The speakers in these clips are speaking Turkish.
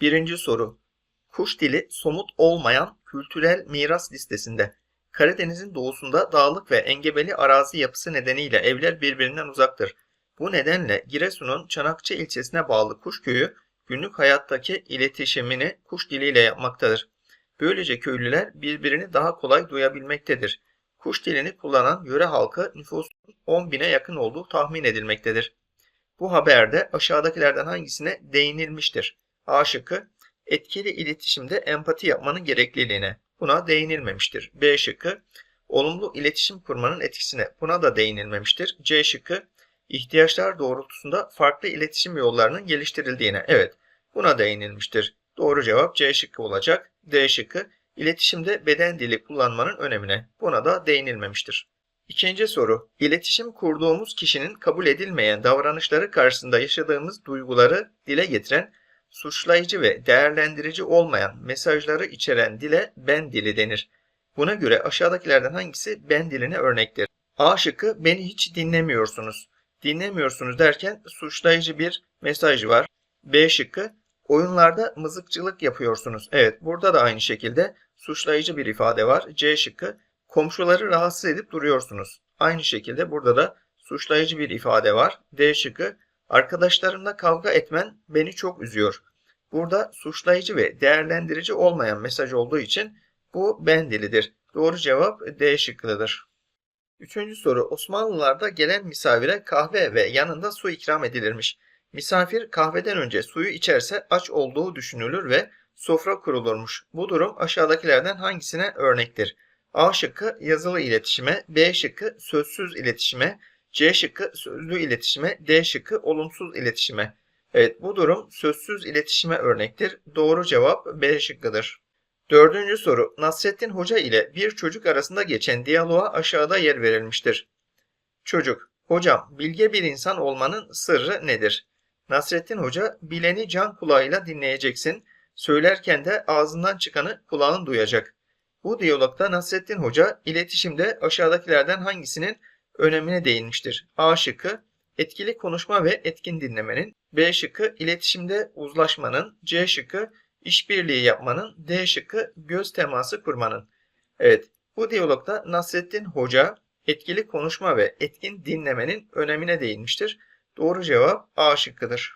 Birinci soru. Kuş dili somut olmayan kültürel miras listesinde. Karadeniz'in doğusunda dağlık ve engebeli arazi yapısı nedeniyle evler birbirinden uzaktır. Bu nedenle Giresun'un Çanakçı ilçesine bağlı Kuşköy'ü günlük hayattaki iletişimini kuş diliyle yapmaktadır. Böylece köylüler birbirini daha kolay duyabilmektedir. Kuş dilini kullanan yöre halkı nüfusun 10 bine yakın olduğu tahmin edilmektedir. Bu haberde aşağıdakilerden hangisine değinilmiştir? A şıkkı, etkili iletişimde empati yapmanın gerekliliğine. Buna değinilmemiştir. B şıkkı, olumlu iletişim kurmanın etkisine. Buna da değinilmemiştir. C şıkkı, ihtiyaçlar doğrultusunda farklı iletişim yollarının geliştirildiğine. Evet, buna değinilmiştir. Doğru cevap C şıkkı olacak. D şıkkı, iletişimde beden dili kullanmanın önemine. Buna da değinilmemiştir. İkinci soru. İletişim kurduğumuz kişinin kabul edilmeyen davranışları karşısında yaşadığımız duyguları dile getiren, suçlayıcı ve değerlendirici olmayan mesajları içeren dile ben dili denir. Buna göre aşağıdakilerden hangisi ben diline örnektir? A şıkkı beni hiç dinlemiyorsunuz. Dinlemiyorsunuz derken suçlayıcı bir mesaj var. B şıkkı oyunlarda mızıkçılık yapıyorsunuz. Evet burada da aynı şekilde suçlayıcı bir ifade var. C şıkkı komşuları rahatsız edip duruyorsunuz. Aynı şekilde burada da suçlayıcı bir ifade var. D şıkkı arkadaşlarımla kavga etmen beni çok üzüyor. Burada suçlayıcı ve değerlendirici olmayan mesaj olduğu için bu ben dilidir. Doğru cevap D şıkkıdır. Üçüncü soru. Osmanlılarda gelen misafire kahve ve yanında su ikram edilirmiş. Misafir kahveden önce suyu içerse aç olduğu düşünülür ve sofra kurulurmuş. Bu durum aşağıdakilerden hangisine örnektir? A şıkkı yazılı iletişime, B şıkkı sözsüz iletişime, C şıkkı sözlü iletişime, D şıkkı olumsuz iletişime. Evet bu durum sözsüz iletişime örnektir. Doğru cevap B şıkkıdır. Dördüncü soru. Nasrettin Hoca ile bir çocuk arasında geçen diyaloğa aşağıda yer verilmiştir. Çocuk, hocam bilge bir insan olmanın sırrı nedir? Nasrettin Hoca, bileni can kulağıyla dinleyeceksin. Söylerken de ağzından çıkanı kulağın duyacak. Bu diyalogda Nasrettin Hoca iletişimde aşağıdakilerden hangisinin önemine değinmiştir? A şıkkı etkili konuşma ve etkin dinlemenin, B şıkkı iletişimde uzlaşmanın, C şıkkı işbirliği yapmanın, D şıkkı göz teması kurmanın. Evet, bu diyalogda Nasrettin Hoca etkili konuşma ve etkin dinlemenin önemine değinmiştir. Doğru cevap A şıkkıdır.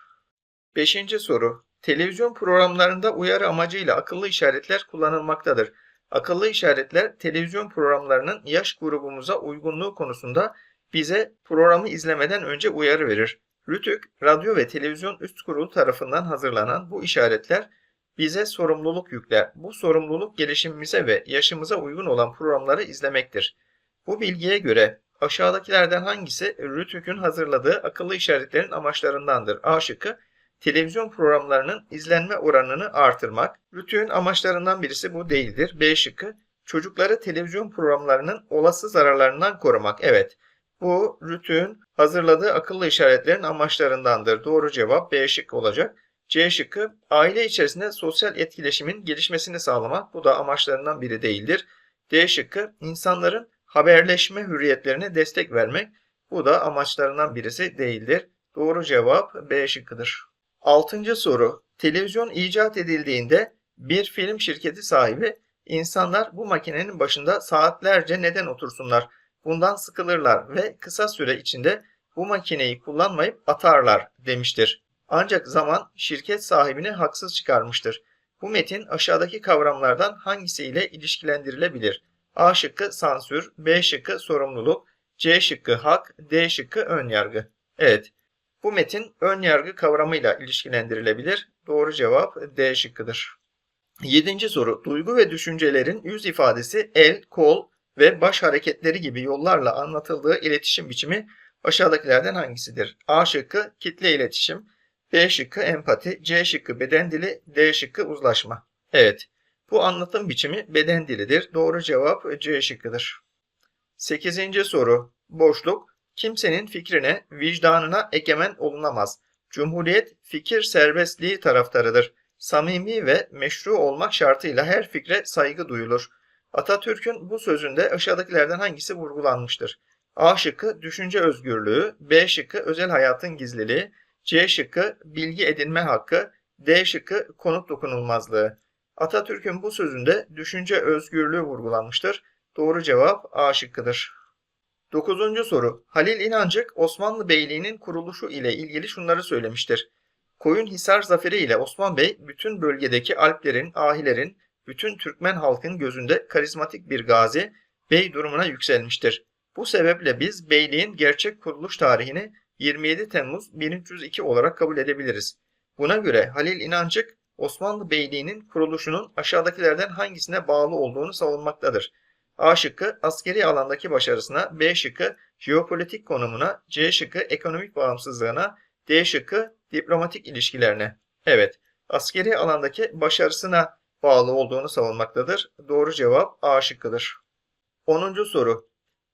Beşinci soru. Televizyon programlarında uyarı amacıyla akıllı işaretler kullanılmaktadır. Akıllı işaretler televizyon programlarının yaş grubumuza uygunluğu konusunda bize programı izlemeden önce uyarı verir. Rütük, radyo ve televizyon üst kurulu tarafından hazırlanan bu işaretler bize sorumluluk yükler. Bu sorumluluk gelişimimize ve yaşımıza uygun olan programları izlemektir. Bu bilgiye göre aşağıdakilerden hangisi Rütük'ün hazırladığı akıllı işaretlerin amaçlarındandır? A şıkkı televizyon programlarının izlenme oranını artırmak. Rütük'ün amaçlarından birisi bu değildir. B şıkkı çocukları televizyon programlarının olası zararlarından korumak. Evet bu Rütük'ün hazırladığı akıllı işaretlerin amaçlarındandır. Doğru cevap B şıkkı olacak. C şıkkı aile içerisinde sosyal etkileşimin gelişmesini sağlamak. Bu da amaçlarından biri değildir. D şıkkı insanların haberleşme hürriyetlerine destek vermek. Bu da amaçlarından birisi değildir. Doğru cevap B şıkkıdır. Altıncı soru. Televizyon icat edildiğinde bir film şirketi sahibi insanlar bu makinenin başında saatlerce neden otursunlar? Bundan sıkılırlar ve kısa süre içinde bu makineyi kullanmayıp atarlar demiştir. Ancak zaman şirket sahibini haksız çıkarmıştır. Bu metin aşağıdaki kavramlardan hangisiyle ilişkilendirilebilir? A şıkkı sansür, B şıkkı sorumluluk, C şıkkı hak, D şıkkı önyargı. Evet, bu metin önyargı kavramıyla ilişkilendirilebilir. Doğru cevap D şıkkıdır. Yedinci soru. Duygu ve düşüncelerin yüz ifadesi el, kol ve baş hareketleri gibi yollarla anlatıldığı iletişim biçimi aşağıdakilerden hangisidir? A şıkkı kitle iletişim, B şıkkı empati, C şıkkı beden dili, D şıkkı uzlaşma. Evet, bu anlatım biçimi beden dilidir. Doğru cevap C şıkkıdır. Sekizinci soru. Boşluk. Kimsenin fikrine, vicdanına egemen olunamaz. Cumhuriyet fikir serbestliği taraftarıdır. Samimi ve meşru olmak şartıyla her fikre saygı duyulur. Atatürk'ün bu sözünde aşağıdakilerden hangisi vurgulanmıştır? A şıkkı düşünce özgürlüğü, B şıkkı özel hayatın gizliliği, C şıkkı bilgi edinme hakkı, D şıkkı konut dokunulmazlığı. Atatürk'ün bu sözünde düşünce özgürlüğü vurgulanmıştır. Doğru cevap A şıkkıdır. Dokuzuncu soru. Halil İnancık Osmanlı Beyliği'nin kuruluşu ile ilgili şunları söylemiştir. Koyunhisar zaferi ile Osman Bey bütün bölgedeki Alplerin, Ahilerin, bütün Türkmen halkın gözünde karizmatik bir gazi, bey durumuna yükselmiştir. Bu sebeple biz beyliğin gerçek kuruluş tarihini 27 Temmuz 1302 olarak kabul edebiliriz. Buna göre Halil İnancık Osmanlı Beyliği'nin kuruluşunun aşağıdakilerden hangisine bağlı olduğunu savunmaktadır. A şıkkı askeri alandaki başarısına, B şıkkı jeopolitik konumuna, C şıkkı ekonomik bağımsızlığına, D şıkkı diplomatik ilişkilerine. Evet, askeri alandaki başarısına bağlı olduğunu savunmaktadır. Doğru cevap A şıkkıdır. 10. soru.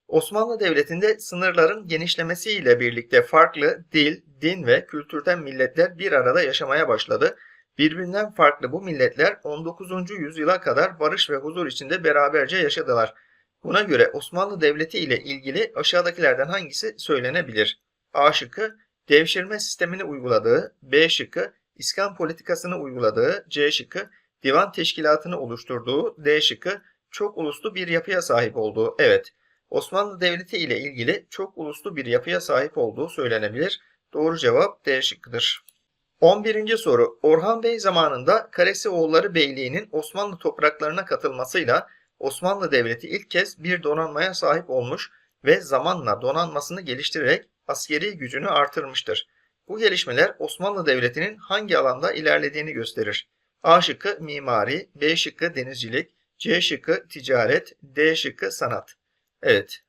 Osmanlı Devleti'nde sınırların genişlemesiyle birlikte farklı dil, din ve kültürden milletler bir arada yaşamaya başladı. Birbirinden farklı bu milletler 19. yüzyıla kadar barış ve huzur içinde beraberce yaşadılar. Buna göre Osmanlı Devleti ile ilgili aşağıdakilerden hangisi söylenebilir? A şıkkı devşirme sistemini uyguladığı, B şıkkı iskan politikasını uyguladığı, C şıkkı divan teşkilatını oluşturduğu, D şıkkı çok uluslu bir yapıya sahip olduğu. Evet, Osmanlı Devleti ile ilgili çok uluslu bir yapıya sahip olduğu söylenebilir. Doğru cevap D şıkkıdır. 11. soru. Orhan Bey zamanında Karesioğulları Beyliği'nin Osmanlı topraklarına katılmasıyla Osmanlı Devleti ilk kez bir donanmaya sahip olmuş ve zamanla donanmasını geliştirerek askeri gücünü artırmıştır. Bu gelişmeler Osmanlı Devleti'nin hangi alanda ilerlediğini gösterir. A şıkkı mimari, B şıkkı denizcilik, C şıkkı ticaret, D şıkkı sanat. Evet.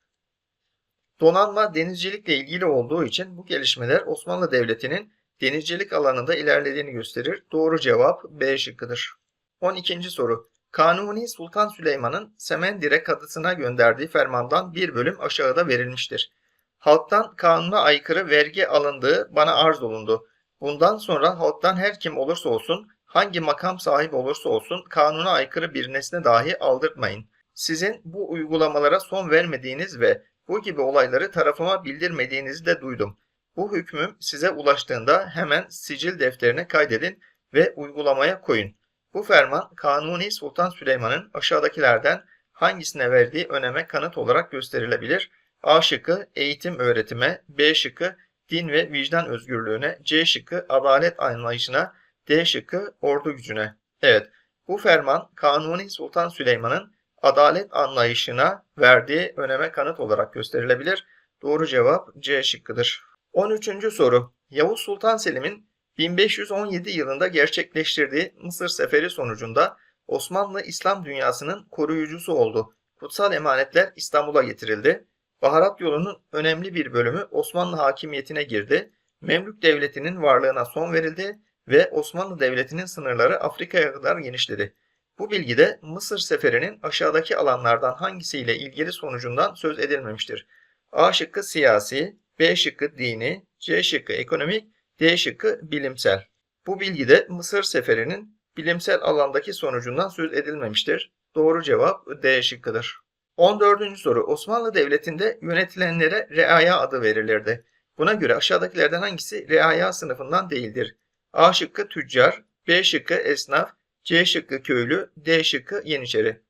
Donanma denizcilikle ilgili olduğu için bu gelişmeler Osmanlı Devleti'nin denizcilik alanında ilerlediğini gösterir. Doğru cevap B şıkkıdır. 12. soru. Kanuni Sultan Süleyman'ın Semendire kadısına gönderdiği fermandan bir bölüm aşağıda verilmiştir. Halktan kanuna aykırı vergi alındığı bana arz olundu. Bundan sonra halktan her kim olursa olsun, hangi makam sahibi olursa olsun kanuna aykırı bir nesne dahi aldırtmayın. Sizin bu uygulamalara son vermediğiniz ve bu gibi olayları tarafıma bildirmediğinizi de duydum. Bu hükmüm size ulaştığında hemen sicil defterine kaydedin ve uygulamaya koyun. Bu ferman Kanuni Sultan Süleyman'ın aşağıdakilerden hangisine verdiği öneme kanıt olarak gösterilebilir. A şıkkı eğitim öğretime, B şıkkı din ve vicdan özgürlüğüne, C şıkkı adalet anlayışına, D şıkkı ordu gücüne. Evet, bu ferman Kanuni Sultan Süleyman'ın adalet anlayışına verdiği öneme kanıt olarak gösterilebilir. Doğru cevap C şıkkıdır. 13. soru. Yavuz Sultan Selim'in 1517 yılında gerçekleştirdiği Mısır seferi sonucunda Osmanlı İslam dünyasının koruyucusu oldu. Kutsal emanetler İstanbul'a getirildi. Baharat yolunun önemli bir bölümü Osmanlı hakimiyetine girdi. Memlük devletinin varlığına son verildi ve Osmanlı devletinin sınırları Afrika'ya kadar genişledi. Bu bilgide Mısır seferinin aşağıdaki alanlardan hangisiyle ilgili sonucundan söz edilmemiştir. A şıkkı siyasi, B şıkkı dini, C şıkkı ekonomik, D şıkkı bilimsel. Bu bilgide Mısır seferinin bilimsel alandaki sonucundan söz edilmemiştir. Doğru cevap D şıkkıdır. 14. soru Osmanlı Devleti'nde yönetilenlere reaya adı verilirdi. Buna göre aşağıdakilerden hangisi reaya sınıfından değildir? A şıkkı tüccar, B şıkkı esnaf, C şıkkı köylü, D şıkkı yeniçeri.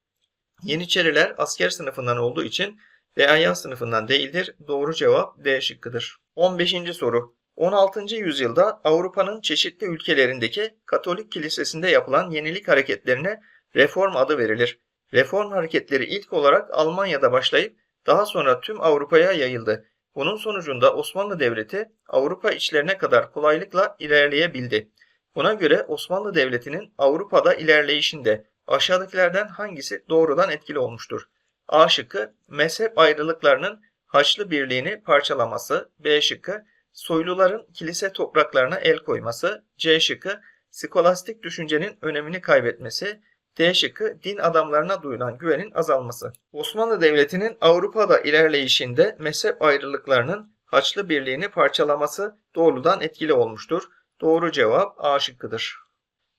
Yeniçeriler asker sınıfından olduğu için reaya sınıfından değildir. Doğru cevap D şıkkıdır. 15. soru 16. yüzyılda Avrupa'nın çeşitli ülkelerindeki Katolik kilisesinde yapılan yenilik hareketlerine reform adı verilir. Reform hareketleri ilk olarak Almanya'da başlayıp daha sonra tüm Avrupa'ya yayıldı. Bunun sonucunda Osmanlı Devleti Avrupa içlerine kadar kolaylıkla ilerleyebildi. Buna göre Osmanlı Devleti'nin Avrupa'da ilerleyişinde aşağıdakilerden hangisi doğrudan etkili olmuştur? A şıkkı mezhep ayrılıklarının Haçlı Birliği'ni parçalaması, B şıkkı soyluların kilise topraklarına el koyması, C şıkkı skolastik düşüncenin önemini kaybetmesi, D şıkkı din adamlarına duyulan güvenin azalması. Osmanlı Devleti'nin Avrupa'da ilerleyişinde mezhep ayrılıklarının Haçlı Birliği'ni parçalaması doğrudan etkili olmuştur. Doğru cevap A şıkkıdır.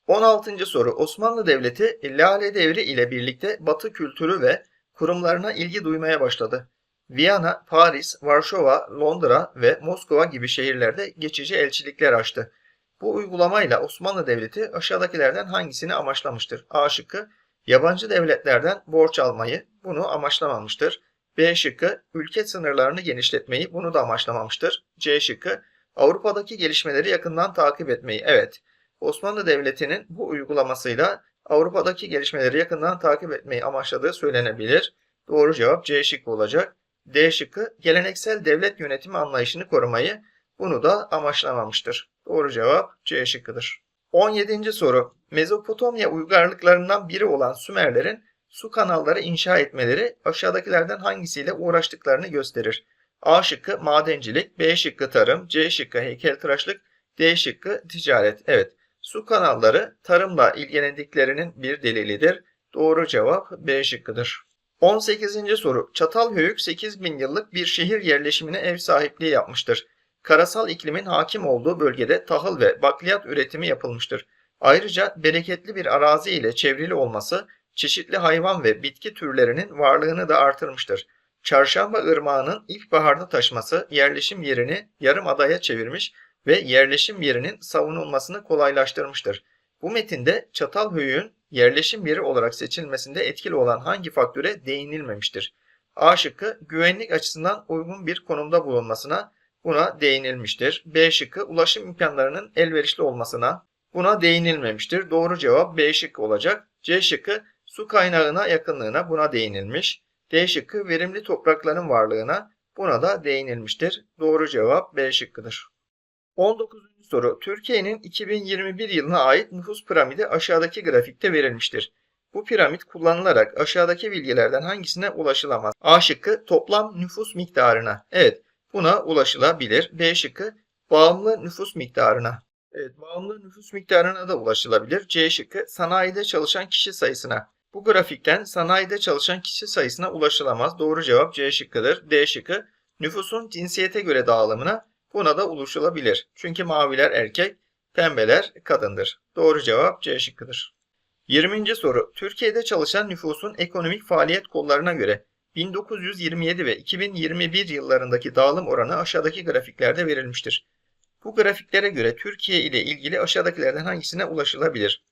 16. soru Osmanlı Devleti Lale Devri ile birlikte Batı kültürü ve kurumlarına ilgi duymaya başladı. Viyana, Paris, Varşova, Londra ve Moskova gibi şehirlerde geçici elçilikler açtı. Bu uygulamayla Osmanlı Devleti aşağıdakilerden hangisini amaçlamıştır? A şıkkı yabancı devletlerden borç almayı bunu amaçlamamıştır. B şıkkı ülke sınırlarını genişletmeyi bunu da amaçlamamıştır. C şıkkı Avrupa'daki gelişmeleri yakından takip etmeyi. Evet, Osmanlı Devleti'nin bu uygulamasıyla Avrupa'daki gelişmeleri yakından takip etmeyi amaçladığı söylenebilir. Doğru cevap C şıkkı olacak. D şıkkı geleneksel devlet yönetimi anlayışını korumayı bunu da amaçlamamıştır. Doğru cevap C şıkkıdır. 17. soru. Mezopotamya uygarlıklarından biri olan Sümerlerin su kanalları inşa etmeleri aşağıdakilerden hangisiyle uğraştıklarını gösterir. A şıkkı madencilik, B şıkkı tarım, C şıkkı heykeltıraşlık, D şıkkı ticaret. Evet, su kanalları tarımla ilgilendiklerinin bir delilidir. Doğru cevap B şıkkıdır. 18. soru. Çatalhöyük 8000 yıllık bir şehir yerleşimine ev sahipliği yapmıştır. Karasal iklimin hakim olduğu bölgede tahıl ve bakliyat üretimi yapılmıştır. Ayrıca bereketli bir arazi ile çevrili olması çeşitli hayvan ve bitki türlerinin varlığını da artırmıştır. Çarşamba Irmağı'nın ilkbaharda taşması yerleşim yerini yarım adaya çevirmiş ve yerleşim yerinin savunulmasını kolaylaştırmıştır. Bu metinde Çatalhöyük'ün yerleşim yeri olarak seçilmesinde etkili olan hangi faktöre değinilmemiştir? A şıkkı güvenlik açısından uygun bir konumda bulunmasına buna değinilmiştir. B şıkkı ulaşım imkanlarının elverişli olmasına buna değinilmemiştir. Doğru cevap B şıkkı olacak. C şıkkı su kaynağına yakınlığına buna değinilmiş. D şıkkı verimli toprakların varlığına buna da değinilmiştir. Doğru cevap B şıkkıdır. 19. soru. Türkiye'nin 2021 yılına ait nüfus piramidi aşağıdaki grafikte verilmiştir. Bu piramit kullanılarak aşağıdaki bilgilerden hangisine ulaşılamaz? A şıkkı toplam nüfus miktarına. Evet buna ulaşılabilir. B şıkkı bağımlı nüfus miktarına. Evet bağımlı nüfus miktarına da ulaşılabilir. C şıkkı sanayide çalışan kişi sayısına. Bu grafikten sanayide çalışan kişi sayısına ulaşılamaz. Doğru cevap C şıkkıdır. D şıkkı nüfusun cinsiyete göre dağılımına buna da ulaşılabilir. Çünkü maviler erkek, pembeler kadındır. Doğru cevap C şıkkıdır. 20. soru. Türkiye'de çalışan nüfusun ekonomik faaliyet kollarına göre 1927 ve 2021 yıllarındaki dağılım oranı aşağıdaki grafiklerde verilmiştir. Bu grafiklere göre Türkiye ile ilgili aşağıdakilerden hangisine ulaşılabilir?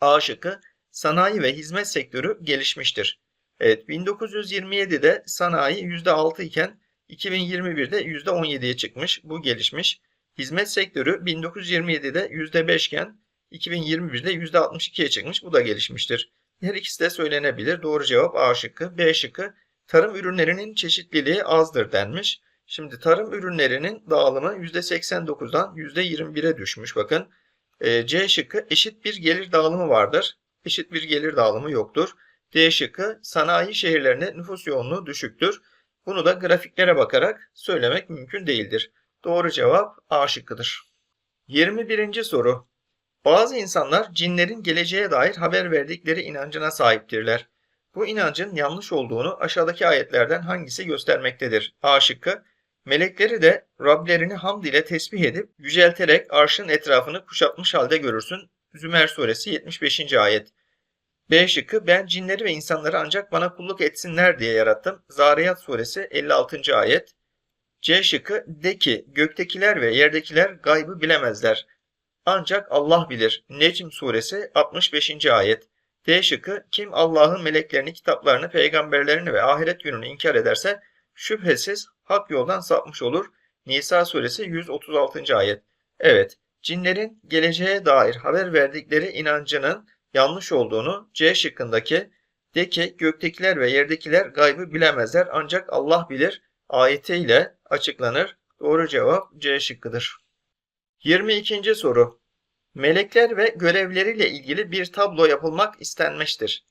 A şıkkı sanayi ve hizmet sektörü gelişmiştir. Evet 1927'de sanayi %6 iken 2021'de %17'ye çıkmış. Bu gelişmiş. Hizmet sektörü 1927'de %5 iken 2021'de %62'ye çıkmış. Bu da gelişmiştir. Her ikisi de söylenebilir. Doğru cevap A şıkkı. B şıkkı tarım ürünlerinin çeşitliliği azdır denmiş. Şimdi tarım ürünlerinin dağılımı %89'dan %21'e düşmüş. Bakın e, C şıkkı eşit bir gelir dağılımı vardır. Eşit bir gelir dağılımı yoktur. D şıkkı sanayi şehirlerinde nüfus yoğunluğu düşüktür. Bunu da grafiklere bakarak söylemek mümkün değildir. Doğru cevap A şıkkıdır. 21. soru. Bazı insanlar cinlerin geleceğe dair haber verdikleri inancına sahiptirler. Bu inancın yanlış olduğunu aşağıdaki ayetlerden hangisi göstermektedir? A şıkkı. Melekleri de Rablerini hamd ile tesbih edip yücelterek arşın etrafını kuşatmış halde görürsün. Zümer suresi 75. ayet. B şıkkı ben cinleri ve insanları ancak bana kulluk etsinler diye yarattım. Zariyat suresi 56. ayet. C şıkkı de ki göktekiler ve yerdekiler gaybı bilemezler. Ancak Allah bilir. Necm suresi 65. ayet. D şıkkı kim Allah'ın meleklerini, kitaplarını, peygamberlerini ve ahiret gününü inkar ederse şüphesiz hak yoldan sapmış olur. Nisa suresi 136. ayet. Evet, cinlerin geleceğe dair haber verdikleri inancının yanlış olduğunu C şıkkındaki de ki göktekiler ve yerdekiler gaybı bilemezler ancak Allah bilir ayetiyle açıklanır. Doğru cevap C şıkkıdır. 22. soru. Melekler ve görevleriyle ilgili bir tablo yapılmak istenmiştir.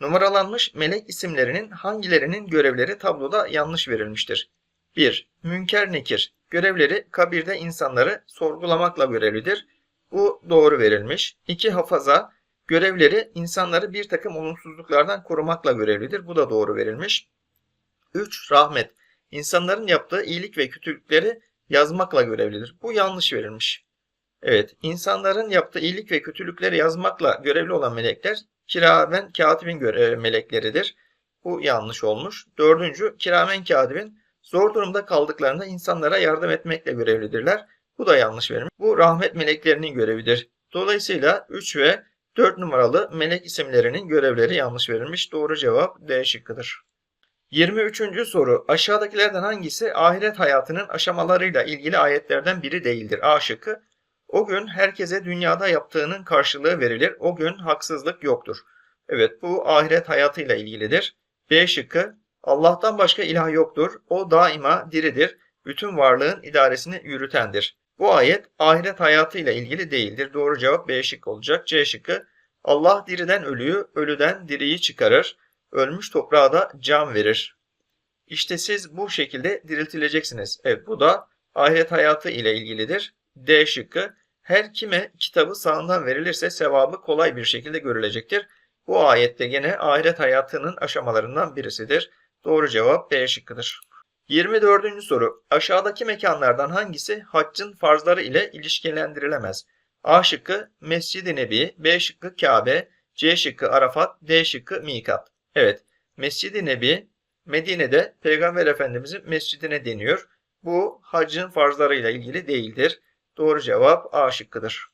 Numaralanmış melek isimlerinin hangilerinin görevleri tabloda yanlış verilmiştir? 1. Münker Nekir. Görevleri kabirde insanları sorgulamakla görevlidir. Bu doğru verilmiş. 2. Hafaza. Görevleri insanları bir takım olumsuzluklardan korumakla görevlidir. Bu da doğru verilmiş. 3. Rahmet. İnsanların yaptığı iyilik ve kötülükleri yazmakla görevlidir. Bu yanlış verilmiş. Evet, insanların yaptığı iyilik ve kötülükleri yazmakla görevli olan melekler kiramen katibin görev melekleridir. Bu yanlış olmuş. Dördüncü, kiramen katibin zor durumda kaldıklarında insanlara yardım etmekle görevlidirler. Bu da yanlış verilmiş. Bu rahmet meleklerinin görevidir. Dolayısıyla 3 ve 4 numaralı melek isimlerinin görevleri yanlış verilmiş. Doğru cevap D şıkkıdır. 23. soru. Aşağıdakilerden hangisi ahiret hayatının aşamalarıyla ilgili ayetlerden biri değildir? A şıkkı. O gün herkese dünyada yaptığının karşılığı verilir. O gün haksızlık yoktur. Evet bu ahiret hayatıyla ilgilidir. B şıkkı. Allah'tan başka ilah yoktur. O daima diridir. Bütün varlığın idaresini yürütendir. Bu ayet ahiret hayatıyla ilgili değildir. Doğru cevap B şıkkı olacak. C şıkkı. Allah diriden ölüyü, ölüden diriyi çıkarır. Ölmüş toprağa da can verir. İşte siz bu şekilde diriltileceksiniz. Evet bu da ahiret hayatı ile ilgilidir. D şıkkı. Her kime kitabı sağından verilirse sevabı kolay bir şekilde görülecektir. Bu ayette gene ahiret hayatının aşamalarından birisidir. Doğru cevap B şıkkıdır. 24. soru. Aşağıdaki mekanlardan hangisi haccın farzları ile ilişkilendirilemez? A şıkkı Mescid-i Nebi, B şıkkı Kabe, C şıkkı Arafat, D şıkkı Mikat. Evet, Mescid-i Nebi Medine'de Peygamber Efendimizin mescidine deniyor. Bu haccın farzlarıyla ilgili değildir. Doğru cevap A şıkkıdır.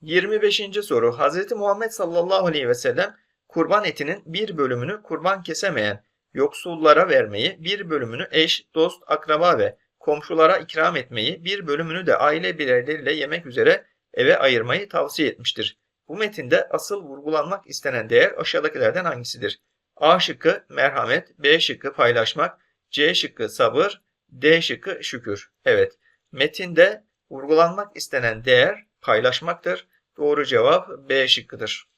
25. soru. Hz. Muhammed sallallahu aleyhi ve sellem kurban etinin bir bölümünü kurban kesemeyen yoksullara vermeyi, bir bölümünü eş, dost, akraba ve komşulara ikram etmeyi, bir bölümünü de aile bireyleriyle yemek üzere eve ayırmayı tavsiye etmiştir. Bu metinde asıl vurgulanmak istenen değer aşağıdakilerden hangisidir? A şıkkı merhamet, B şıkkı paylaşmak, C şıkkı sabır, D şıkkı şükür. Evet, metinde vurgulanmak istenen değer paylaşmaktır. Doğru cevap B şıkkıdır.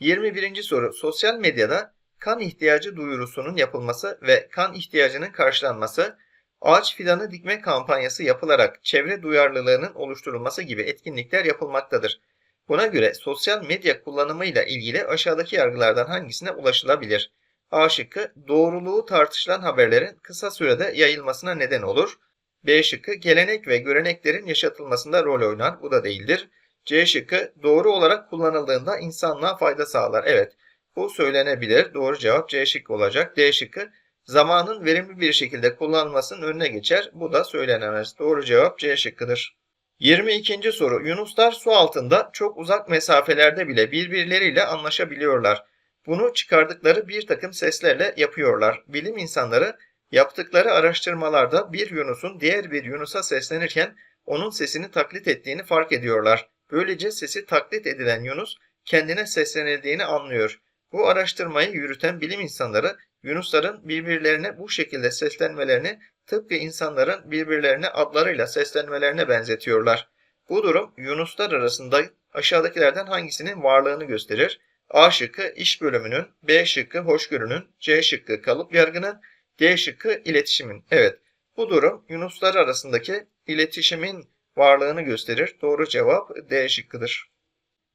21. soru. Sosyal medyada kan ihtiyacı duyurusunun yapılması ve kan ihtiyacının karşılanması, ağaç fidanı dikme kampanyası yapılarak çevre duyarlılığının oluşturulması gibi etkinlikler yapılmaktadır. Buna göre sosyal medya kullanımıyla ilgili aşağıdaki yargılardan hangisine ulaşılabilir? A şıkkı doğruluğu tartışılan haberlerin kısa sürede yayılmasına neden olur. B şıkkı gelenek ve göreneklerin yaşatılmasında rol oynar. Bu da değildir. C şıkkı doğru olarak kullanıldığında insanlığa fayda sağlar. Evet bu söylenebilir. Doğru cevap C şıkkı olacak. D şıkkı zamanın verimli bir şekilde kullanılmasının önüne geçer. Bu da söylenemez. Doğru cevap C şıkkıdır. 22. soru. Yunuslar su altında çok uzak mesafelerde bile birbirleriyle anlaşabiliyorlar. Bunu çıkardıkları bir takım seslerle yapıyorlar. Bilim insanları yaptıkları araştırmalarda bir Yunus'un diğer bir Yunus'a seslenirken onun sesini taklit ettiğini fark ediyorlar. Böylece sesi taklit edilen Yunus kendine seslenildiğini anlıyor. Bu araştırmayı yürüten bilim insanları Yunusların birbirlerine bu şekilde seslenmelerini tıpkı insanların birbirlerine adlarıyla seslenmelerine benzetiyorlar. Bu durum Yunuslar arasında aşağıdakilerden hangisinin varlığını gösterir? A şıkkı iş bölümünün, B şıkkı hoşgörünün, C şıkkı kalıp yargının, D şıkkı iletişimin. Evet, bu durum Yunuslar arasındaki iletişimin varlığını gösterir. Doğru cevap D şıkkıdır.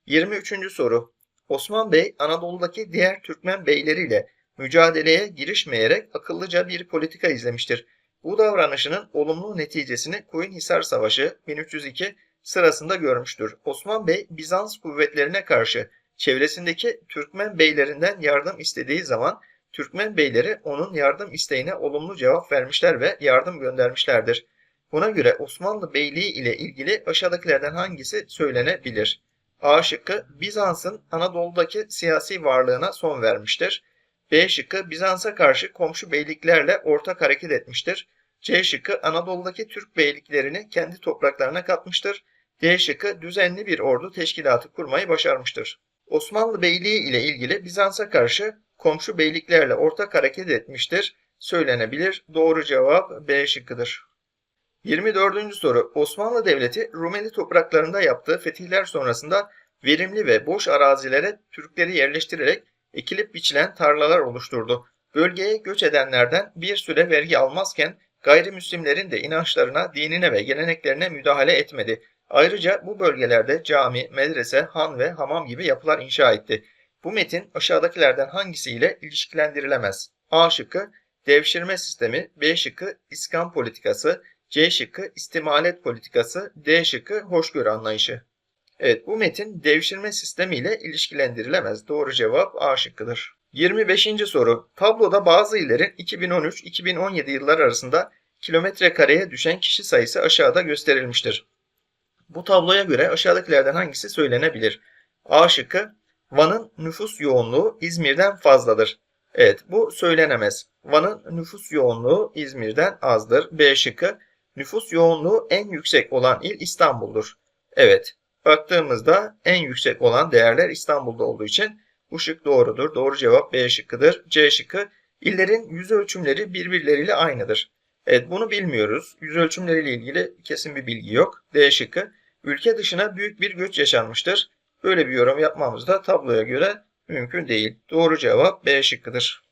23. soru. Osman Bey Anadolu'daki diğer Türkmen beyleriyle mücadeleye girişmeyerek akıllıca bir politika izlemiştir. Bu davranışının olumlu neticesini Koyunhisar Savaşı 1302 sırasında görmüştür. Osman Bey Bizans kuvvetlerine karşı çevresindeki Türkmen beylerinden yardım istediği zaman Türkmen beyleri onun yardım isteğine olumlu cevap vermişler ve yardım göndermişlerdir. Buna göre Osmanlı Beyliği ile ilgili aşağıdakilerden hangisi söylenebilir? A şıkkı Bizans'ın Anadolu'daki siyasi varlığına son vermiştir. B şıkkı Bizans'a karşı komşu beyliklerle ortak hareket etmiştir. C şıkkı Anadolu'daki Türk beyliklerini kendi topraklarına katmıştır. D şıkkı düzenli bir ordu teşkilatı kurmayı başarmıştır. Osmanlı Beyliği ile ilgili Bizans'a karşı komşu beyliklerle ortak hareket etmiştir. Söylenebilir. Doğru cevap B şıkkıdır. 24. soru. Osmanlı Devleti Rumeli topraklarında yaptığı fetihler sonrasında verimli ve boş arazilere Türkleri yerleştirerek ekilip biçilen tarlalar oluşturdu. Bölgeye göç edenlerden bir süre vergi almazken gayrimüslimlerin de inançlarına, dinine ve geleneklerine müdahale etmedi. Ayrıca bu bölgelerde cami, medrese, han ve hamam gibi yapılar inşa etti. Bu metin aşağıdakilerden hangisiyle ilişkilendirilemez? A şıkkı devşirme sistemi, B şıkkı iskan politikası, C şıkkı istimalet politikası, D şıkkı hoşgörü anlayışı. Evet bu metin devşirme sistemi ile ilişkilendirilemez. Doğru cevap A şıkkıdır. 25. soru. Tabloda bazı illerin 2013-2017 yılları arasında kilometre kareye düşen kişi sayısı aşağıda gösterilmiştir. Bu tabloya göre aşağıdakilerden hangisi söylenebilir? A şıkkı Van'ın nüfus yoğunluğu İzmir'den fazladır. Evet bu söylenemez. Van'ın nüfus yoğunluğu İzmir'den azdır. B şıkkı nüfus yoğunluğu en yüksek olan il İstanbul'dur. Evet baktığımızda en yüksek olan değerler İstanbul'da olduğu için bu şık doğrudur. Doğru cevap B şıkkıdır. C şıkkı illerin yüz ölçümleri birbirleriyle aynıdır. Evet bunu bilmiyoruz. Yüz ölçümleriyle ilgili kesin bir bilgi yok. D şıkkı ülke dışına büyük bir göç yaşanmıştır. Böyle bir yorum yapmamız da tabloya göre mümkün değil. Doğru cevap B şıkkıdır.